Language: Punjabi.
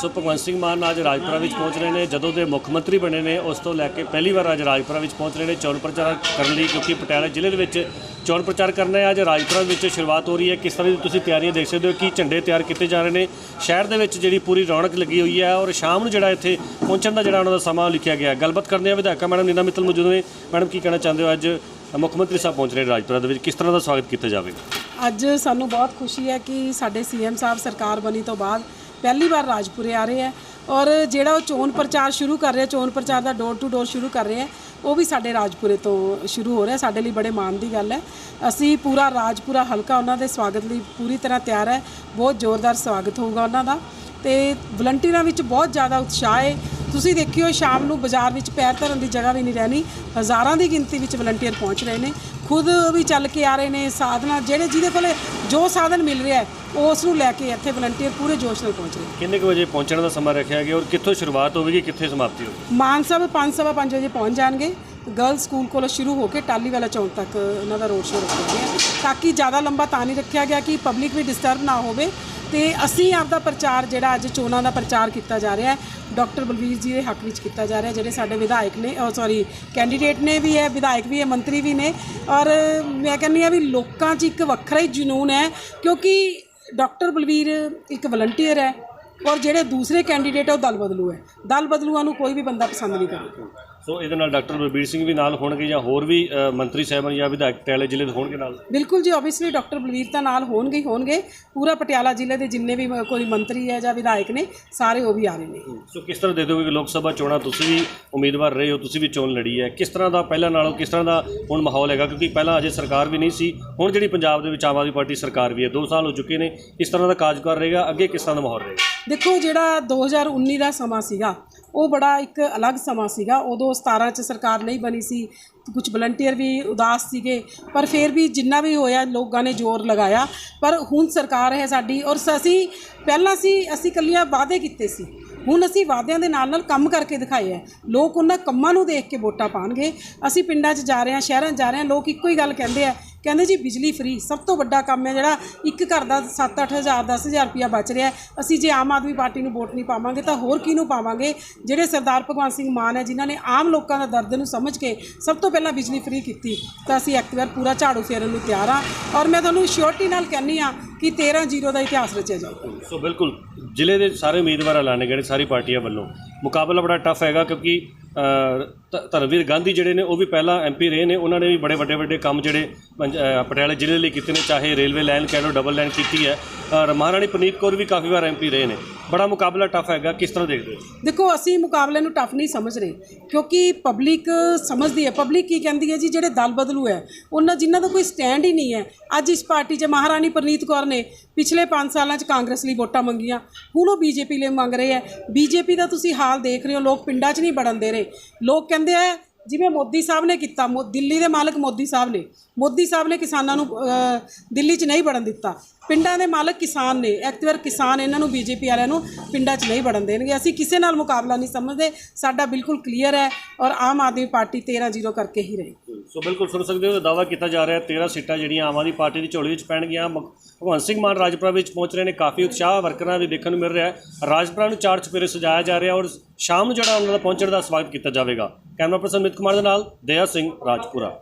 ਸੋ ਭਗਵੰਤ ਸਿੰਘ ਮਾਨ ਅੱਜ ਰਾਜਪੁਰਾ ਵਿੱਚ ਪਹੁੰਚ ਰਹੇ ਨੇ। ਜਦੋਂ ਦੇ ਮੁੱਖ ਮੰਤਰੀ ਬਣੇ ਨੇ, ਉਸ ਤੋਂ ਲੈ ਕੇ ਪਹਿਲੀ ਵਾਰ ਅੱਜ ਰਾਜਪੁਰਾ ਵਿੱਚ ਪਹੁੰਚ ਰਹੇ ਨੇ ਚੋਣ ਪ੍ਰਚਾਰ ਕਰਨ ਲਈ, ਕਿਉਂਕਿ ਪਟਿਆਲਾ ਜ਼ਿਲ੍ਹੇ ਦੇ ਵਿੱਚ ਚੋਣ ਪ੍ਰਚਾਰ ਕਰਨਾ ਹੈ। ਅੱਜ ਰਾਜਪੁਰਾ ਵਿੱਚ ਸ਼ੁਰੂਆਤ ਹੋ ਰਹੀ ਹੈ। ਕਿਸ ਤਰ੍ਹਾਂ ਦੀ ਤੁਸੀਂ ਤਿਆਰੀਆਂ ਦੇਖ ਸਕਦੇ ਹੋ ਕਿ ਝੰਡੇ ਤਿਆਰ ਕੀਤੇ ਜਾ ਰਹੇ ਨੇ? ਸ਼ਹਿਰ ਦੇ ਵਿੱਚ ਜਿਹੜੀ ਪੂਰੀ ਰੌਣਕ ਲੱਗੀ ਹੋਈ ਹੈ ਔਰ ਸ਼ਾਮ ਨੂੰ ਜਿਹੜਾ ਇੱਥੇ ਪਹੁੰਚਣ ਦਾ ਜਿਹੜਾ ਉਹਨਾਂ ਦਾ ਸਮਾਂ ਲਿਖਿਆ ਗਿਆ ਗੱਲਬਾਤ ਕਰਦੇ ਹਾਂ ਵਿਧਾਇਕਾ ਮੈਡਮ ਨੀਨਾ ਮਿੱਤਲ ਮੌਜੂਦ ਨੇ। ਮੈਡਮ, ਕੀ ਕਹਿਣਾ ਚਾਹੁੰਦੇ ਹੋ? ਅੱਜ ਮੁੱਖ ਮੰਤਰੀ ਸਾਹਿਬ ਪਹੁੰਚ ਰਹੇ ਨੇ ਰਾਜਪੁਰਾ ਦੇ ਵਿੱਚ। ਕਿਸ ਤਰ੍ਹਾਂ ਦਾ ਸਵਾਗਤ ਕੀਤਾ ਜਾਵੇਗਾ? ਅੱਜ ਸਾਨੂੰ ਬਹੁਤ ਖੁਸ਼ੀ ਹੈ ਕਿ ਸਾਡੇ ਸੀਐਮ ਸਾਹਿਬ ਸਰਕਾਰ ਬਣੀ ਤੋਂ ਬਾਅਦ ਪਹਿਲੀ ਵਾਰ ਰਾਜਪੁਰੇ ਆ ਰਹੇ ਹੈ ਔਰ ਜਿਹੜਾ ਉਹ ਚੋਣ ਪ੍ਰਚਾਰ ਸ਼ੁਰੂ ਕਰ ਰਿਹਾ, ਚੋਣ ਪ੍ਰਚਾਰ ਦਾ ਡੋਰ ਟੂ ਡੋਰ ਸ਼ੁਰੂ ਕਰ ਰਿਹਾ ਉਹ ਵੀ ਸਾਡੇ ਰਾਜਪੁਰੇ ਤੋਂ ਸ਼ੁਰੂ ਹੋ ਰਿਹਾ, ਸਾਡੇ ਲਈ ਬੜੇ ਮਾਣ ਦੀ ਗੱਲ ਹੈ। ਅਸੀਂ ਪੂਰਾ ਰਾਜਪੁਰਾ ਹਲਕਾ ਉਹਨਾਂ ਦੇ ਸਵਾਗਤ ਲਈ ਪੂਰੀ ਤਰ੍ਹਾਂ ਤਿਆਰ ਹੈ, ਬਹੁਤ ਜ਼ੋਰਦਾਰ ਸਵਾਗਤ ਹੋਊਗਾ ਉਹਨਾਂ ਦਾ ਤੇ ਵਲੰਟੀਅਰਾਂ ਵਿੱਚ ਬਹੁਤ ਜ਼ਿਆਦਾ ਉਤਸ਼ਾਹ ਹੈ। ਤੁਸੀਂ ਦੇਖਿਓ, ਸ਼ਾਮ ਨੂੰ ਬਾਜ਼ਾਰ ਵਿੱਚ ਪੈਰ ਧਰਨ ਦੀ ਜਗ੍ਹਾ ਵੀ ਨਹੀਂ ਰਹਿਣੀ, ਹਜ਼ਾਰਾਂ ਦੀ ਗਿਣਤੀ ਵਿੱਚ ਵਲੰਟੀਅਰ ਪਹੁੰਚ ਰਹੇ ਨੇ। ਖੁਦ ਵੀ ਚੱਲ ਕੇ ਆ ਰਹੇ ਨੇ ਸਾਧਨਾ ਜਿਹੜੇ ਜਿਹਦੇ ਕੋਲੇ ਜੋ ਸਾਧਨ ਮਿਲ ਰਿਹਾ ਹੈ ਉਸ ਨੂੰ ਲੈ ਕੇ ਇੱਥੇ ਵਲੰਟੀਅਰ ਪੂਰੇ ਜੋਸ਼ ਨਾਲ ਪਹੁੰਚ ਰਹੇ ਕਿੰਨੇ ਕੁ ਵਜੇ ਪਹੁੰਚਣ ਦਾ ਸਮਾਂ ਰੱਖਿਆ ਗਿਆ ਔਰ ਕਿੱਥੋਂ ਸ਼ੁਰੂਆਤ ਹੋਵੇਗੀ ਕਿੱਥੇ ਸਮਾਪਤੀ ਹੋਵੇਗੀ? ਮਾਨ ਸਾਹਿਬ ਪੰਜ ਸਵਾ ਪੰਜ ਵਜੇ ਪਹੁੰਚ ਜਾਣਗੇ। ਗਰਲ ਸਕੂਲ ਕੋਲੋਂ ਸ਼ੁਰੂ ਹੋ ਕੇ ਟਾਲੀ ਵਾਲਾ ਚੌਂਕ ਤੱਕ ਉਹਨਾਂ ਦਾ ਰੋਡ ਸ਼ੋਅ ਰੱਖਿਆ ਗਿਆ। ਤਾਂ ਕਿ ਜ਼ਿਆਦਾ ਲੰਬਾ ਤਾਂ ਨਹੀਂ ਰੱਖਿਆ ਗਿਆ ਕਿ ਪਬਲਿਕ ਵੀ ਡਿਸਟਰਬ ਨਾ ਹੋਵੇ। ਤੇ ਅਸੀਂ ਆਪਦਾ ਪ੍ਰਚਾਰ ਜਿਹੜਾ ਅੱਜ ਚੋਣਾਂ ਦਾ ਪ੍ਰਚਾਰ ਕੀਤਾ ਜਾ ਰਿਹਾ ਹੈ, ਡਾਕਟਰ ਬਲਵੀਰ ਜੀ ਦੇ ਹੱਕ ਵਿੱਚ ਕੀਤਾ ਜਾ ਰਿਹਾ ਜਿਹੜੇ ਸਾਡੇ ਵਿਧਾਇਕ ਨੇ ਸੌਰੀ ਕੈਂਡੀਡੇਟ ਨੇ ਵੀ ਹੈ, ਵਿਧਾਇਕ ਵੀ ਹੈ, ਮੰਤਰੀ ਵੀ ਨੇ। ਔਰ ਮੈਂ ਕਹਿੰਦੀ ਆ ਵੀ ਲੋਕਾਂ 'ਚ ਇੱਕ ਵੱਖਰਾ ਹੀ ਜਨੂਨ ਹੈ, ਕਿਉਂਕਿ ਡਾਕਟਰ ਬਲਵੀਰ ਇੱਕ ਵਲੰਟੀਅਰ ਹੈ ਔਰ ਜਿਹੜੇ ਦੂਸਰੇ ਕੈਂਡੀਡੇਟ ਹੈ ਉਹ ਦਲ ਬਦਲੂ ਹੈ। ਦਲ ਬਦਲੂਆਂ ਨੂੰ ਕੋਈ ਵੀ ਬੰਦਾ ਪਸੰਦ ਨਹੀਂ ਕਰਦਾ। ਸੋ ਇਹਦੇ ਨਾਲ ਡਾਕਟਰ ਬਲਬੀਰ ਸਿੰਘ ਵੀ ਨਾਲ ਹੋਣਗੇ ਜਾਂ ਹੋਰ ਵੀ ਮੰਤਰੀ ਸਾਹਿਬਾਨ ਜਾਂ ਵਿਧਾਇਕ ਪਟਿਆਲੇ ਜ਼ਿਲ੍ਹੇ ਦੇ ਹੋਣਗੇ ਨਾਲ? ਬਿਲਕੁਲ ਜੀ ਆਬਵੀਅਸਲੀ ਡਾਕਟਰ ਬਲਵੀਰ ਤਾਂ ਨਾਲ ਹੋਣਗੇ ਹੀ ਹੋਣਗੇ। ਪੂਰਾ ਪਟਿਆਲਾ ਜ਼ਿਲ੍ਹੇ ਦੇ ਜਿੰਨੇ ਵੀ ਕੋਈ ਮੰਤਰੀ ਹੈ ਜਾਂ ਵਿਧਾਇਕ ਨੇ ਸਾਰੇ ਉਹ ਵੀ ਆ ਰਹੇ ਨੇ। ਸੋ ਕਿਸ ਤਰ੍ਹਾਂ ਦੇ ਦਿਓਗੇ ਕਿ ਲੋਕ ਸਭਾ ਚੋਣਾਂ ਤੁਸੀਂ ਵੀ ਉਮੀਦਵਾਰ ਰਹੇ ਹੋ ਤੁਸੀਂ ਵੀ ਚੋਣ ਲੜੀ ਹੈ? ਕਿਸ ਤਰ੍ਹਾਂ ਦਾ ਪਹਿਲਾਂ ਨਾਲੋਂ ਕਿਸ ਤਰ੍ਹਾਂ ਦਾ ਹੁਣ ਮਾਹੌਲ ਹੈਗਾ? ਕਿਉਂਕਿ ਪਹਿਲਾਂ ਅਜੇ ਸਰਕਾਰ ਵੀ ਨਹੀਂ ਸੀ ਹੁਣ ਜਿਹੜੀ ਪੰਜਾਬ ਦੇ ਵਿੱਚ ਆਮ ਆਦਮੀ ਪਾਰਟੀ ਸਰਕਾਰ ਵੀ ਹੈ 2 ਸਾਲ ਹੋ ਚੁੱਕੇ ਨੇ ਇਸ ਤਰ੍ਹਾਂ ਦਾ ਕਾਰਜਕਾਰ ਰਹੇਗਾ? ਅੱਗੇ ਕਿਸ ਤਰ੍ਹਾਂ ਦਾ ਮਾਹੌਲ ਰਹੇਗਾ? ਦੇਖੋ ਜਿਹੜਾ 2019 ਦਾ ਸਮਾਂ ਸੀਗਾ ਉਹ ਬੜਾ ਇੱਕ ਅਲੱਗ ਸਮਾਂ ਸੀਗਾ। ਉਦੋਂ 17 ਚ ਸਰਕਾਰ ਨਹੀਂ ਬਣੀ ਸੀ। ਕੁਝ ਵਲੰਟੀਅਰ ਵੀ ਉਦਾਸ ਸੀਗੇ। ਪਰ ਫਿਰ ਵੀ ਜਿੰਨਾ ਵੀ ਹੋਇਆ, ਲੋਕਾਂ ਨੇ ਜ਼ੋਰ ਲਗਾਇਆ। ਪਰ ਹੁਣ ਸਰਕਾਰ ਹੈ ਸਾਡੀ ਔਰ ਅਸੀਂ ਪਹਿਲਾਂ ਸੀ, ਅਸੀਂ ਕੱਲੀਆਂ ਵਾਅਦੇ ਕੀਤੇ ਸੀ। ਹੁਣ ਅਸੀਂ ਵਾਅਦਿਆਂ ਦੇ ਨਾਲ ਨਾਲ ਕੰਮ ਕਰਕੇ ਦਿਖਾਏ ਹੈ। ਲੋਕ ਉਹਨਾਂ ਕੰਮਾਂ ਨੂੰ ਦੇਖ ਕੇ ਵੋਟਾਂ ਪਾਣਗੇ। ਅਸੀਂ ਪਿੰਡਾਂ 'ਚ ਜਾ ਰਹੇ ਹਾਂ, ਸ਼ਹਿਰਾਂ 'ਚ ਜਾ ਰਹੇ ਹਾਂ, ਲੋਕ ਇੱਕੋ ਹੀ ਗੱਲ ਕਹਿੰਦੇ ਆ ਕਹਿੰਦੇ ਜੀ ਬਿਜਲੀ ਫ੍ਰੀ ਸਭ ਤੋਂ ਵੱਡਾ ਕੰਮ ਹੈ ਜਿਹੜਾ ਇੱਕ ਘਰ ਦਾ 7-8 ਹਜ਼ਾਰ 10 ਹਜ਼ਾਰ ਰੁਪਇਆ ਬਚ ਰਿਹਾ ਅਸੀਂ ਜੇ ਆਮ ਆਦਮੀ ਪਾਰਟੀ ਨੂੰ ਵੋਟ ਨਹੀਂ ਪਾਵਾਂਗੇ ਤਾਂ ਹੋਰ ਕਿਹਨੂੰ ਪਾਵਾਂਗੇ? ਜਿਹੜੇ ਸਰਦਾਰ ਭਗਵੰਤ ਸਿੰਘ ਮਾਨ ਹੈ, ਜਿਨ੍ਹਾਂ ਨੇ ਆਮ ਲੋਕਾਂ ਦਾ ਦਰਦ ਨੂੰ ਸਮਝ ਕੇ ਸਭ ਤੋਂ ਪਹਿਲਾਂ ਬਿਜਲੀ ਫ੍ਰੀ ਕੀਤੀ, ਤਾਂ ਅਸੀਂ ਇੱਕ ਵਾਰ ਪੂਰਾ ਝਾੜੂ ਫੇਰਨ ਨੂੰ ਤਿਆਰ ਹਾਂ। ਔਰ ਮੈਂ ਤੁਹਾਨੂੰ ਸ਼ੋਰਟੀ ਨਾਲ ਕਹਿੰਨੀ ਆ ਕਿ 13-0 ਦਾ ਇਤਿਹਾਸ ਰਚਿਆ ਜਾਊਗਾ ਸੋ ਬਿਲਕੁਲ, ਜ਼ਿਲ੍ਹੇ ਦੇ ਸਾਰੇ ਉਮੀਦਵਾਰ ਐਲਾਨੇ ਗਏ ਸਾਰੀ ਪਾਰਟੀਆਂ ਵੱਲੋਂ। ਮੁਕਾਬਲਾ ਬੜਾ ਟਫ ਹੈਗਾ ਕਿਉਂਕਿ ਧਰਮਵੀਰ ਗਾਂਧੀ ਜਿਹੜੇ ਨੇ, ਉਹ ਵੀ ਪਹਿਲਾਂ ਐਮਪੀ ਰਹੇ ਨੇ। ਉਹਨਾਂ ਨੇ ਵੀ ਬੜੇ ਵੱਡੇ ਵੱਡੇ ਕੰਮ ਜਿਹੜੇ ਪੰਜ- ਪਟਿਆਲੇ ਜ਼ਿਲ੍ਹੇ ਲਈ ਕੀਤੇ ਨੇ, ਚਾਹੇ ਰੇਲਵੇ ਲਾਈਨ ਕਹਿ ਲਓ, ਡਬਲ ਲਾਈਨ ਕੀਤੀ ਹੈ। ਔਰ ਮਹਾਰਾਣੀ ਪ੍ਰਨੀਤ ਕੌਰ ਵੀ ਕਾਫੀ ਵਾਰ ਐਮਪੀ ਰਹੇ ਨੇ। ਬੜਾ ਮੁਕਾਬਲਾ ਟਫ ਹੈਗਾ, ਕਿਸ ਤਰ੍ਹਾਂ ਦੇਖਦੇ ਹੋ? ਦੇਖੋ, ਅਸੀਂ ਮੁਕਾਬਲੇ ਨੂੰ ਟਫ ਨਹੀਂ ਸਮਝ ਰਹੇ, ਕਿਉਂਕਿ ਪਬਲਿਕ ਸਮਝਦੀ ਹੈ। ਪਬਲਿਕ ਕੀ ਕਹਿੰਦੀ ਹੈ ਜੀ, ਜਿਹੜੇ ਦਲ ਬਦਲੂ ਹੈ, ਉਹਨਾਂ ਜਿਨ੍ਹਾਂ ਦਾ ਕੋਈ ਸਟੈਂਡ ਹੀ ਨਹੀਂ ਹੈ। ਅੱਜ ਇਸ ਪਾਰਟੀ 'ਚ ਮਹਾਰਾਣੀ ਪ੍ਰਨੀਤ ਕੌਰ ਨੇ ਪਿਛਲੇ 5 ਸਾਲਾਂ 'ਚ ਕਾਂਗਰਸ ਲਈ ਵੋਟਾਂ ਮੰਗੀਆਂ, ਹੁਣ ਉਹ ਬੀਜੇਪੀ ਲਈ ਮੰਗ ਰਹੇ ਹੈ। ਬੀਜੇਪੀ ਦਾ ਤੁਸੀਂ ਹਾਲ ਦੇਖ ਰਹੇ ਹੋ, ਲੋਕ ਪਿੰਡਾਂ 'ਚ ਨਹੀਂ ਵੜਨ ਦੇ ਰਹੇ। ਲੋਕ ਕਹਿੰਦੇ ਆ, ਜਿਵੇਂ ਮੋਦੀ ਸਾਹਿਬ ਨੇ ਕੀਤਾ, ਮੋ- ਦਿੱਲੀ ਦੇ ਮਾਲਕ ਮੋਦੀ ਸਾਹਿਬ ਨੇ, ਮੋਦੀ ਸਾਹਿਬ ਨੇ ਕਿਸਾਨਾਂ ਨੂੰ ਦਿੱਲੀ 'ਚ ਨਹੀਂ ਵੜਨ ਦਿੱਤਾ। ਪਿੰਡਾਂ ਦੇ ਮਾਲਕ ਕਿਸਾਨ ਨੇ, ਇੱਕ ਕਿਸਾਨ ਇਹਨਾਂ ਨੂੰ ਬੀਜੇਪੀ ਵਾਲਿਆਂ ਨੂੰ ਪਿੰਡਾਂ 'ਚ ਨਹੀਂ ਵੜਨ ਦੇਣਗੇ। ਅਸੀਂ ਕਿਸੇ ਨਾਲ ਮੁਕਾਬਲਾ ਨਹੀਂ ਸਮਝਦੇ, ਸਾਡਾ ਬਿਲਕੁਲ ਕਲੀਅਰ ਹੈ ਔਰ ਆਮ ਆਦਮੀ ਪਾਰਟੀ 13-0 ਕਰਕੇ ਹੀ ਰਹੇਗੀ। ਸੋ ਬਿਲਕੁਲ ਸੁਣ ਸਕਦੇ ਹੋ ਦਾਵਾ ਕੀਤਾ ਜਾ ਰਿਹਾ ਹੈ 13 ਸੀਟਾਂ ਜਿਹੜੀਆਂ ਆਮ ਆਦਮੀ ਪਾਰਟੀ ਦੀ ਝੋਲੀ ਵਿੱਚ ਪੈਣਗੀਆਂ। ਮ- ਭਗਵੰਤ ਸਿੰਘ ਮਾਨ ਰਾਜਪੁਰਾ ਵਿੱਚ ਪਹੁੰਚ ਰਹੇ ਨੇ, ਕਾਫੀ ਉਤਸ਼ਾਹ ਵਰਕਰਾਂ ਦੇ ਦੇਖਣ ਨੂੰ ਮਿਲ ਰਿਹਾ ਹੈ। ਰਾਜਪੁਰਾ ਨੂੰ ਚਾਰ ਚਪੇਰੇ ਸਜਾਇਆ ਜਾ ਰਿਹਾ ਔਰ ਸ਼ਾਮ ਨੂੰ ਜਿਹੜਾ ਉਹਨਾਂ ਦਾ ਪਹੁੰਚਣ ਦਾ ਸਵਾਗਤ ਕੀਤਾ ਜਾਵੇਗਾ। ਕੈਮਰਾ ਪਰਸਨ ਮਿਤ ਕੁਮਾਰ ਦੇ ਨਾਲ, ਦਇਆ ਸਿੰਘ, ਰਾਜਪੁਰਾ।